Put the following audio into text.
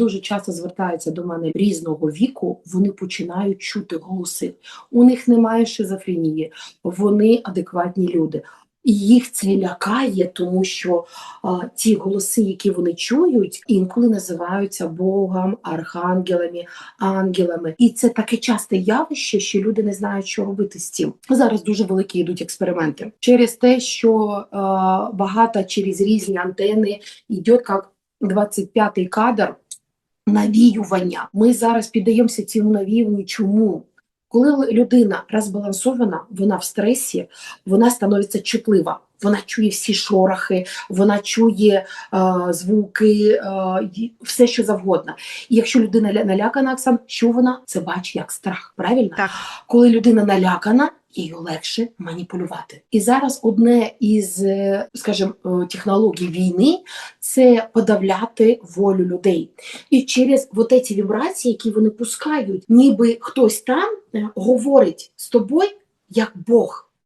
дуже часто звертаються до мене різного віку, вони починають чути голоси. У них немає шизофренії, вони адекватні люди. І їх це лякає, тому що а, ті голоси, які вони чують, інколи називаються Богом, архангелами, ангелами. І це таке часте явище, що люди не знають, що робити з цим. Зараз дуже великі йдуть експерименти через те, що е, багато через різні антени йде як 25-й кадр навіювання. Ми зараз піддаємося цьому навіюванню. Чому? Коли людина розбалансована, вона в стресі, вона становиться чутлива. Вона чує всі шорохи, вона чує е, звуки, е, все що завгодно. І якщо людина ля- налякана, Оксан, що вона це бачить як страх, правильно? Так. Коли людина налякана, їй легше маніпулювати. І зараз одне із, е, скажімо, е, технологій війни це подавляти волю людей. І через вот ці вібрації, які вони пускають, ніби хтось там е, говорить з тобою як Бог.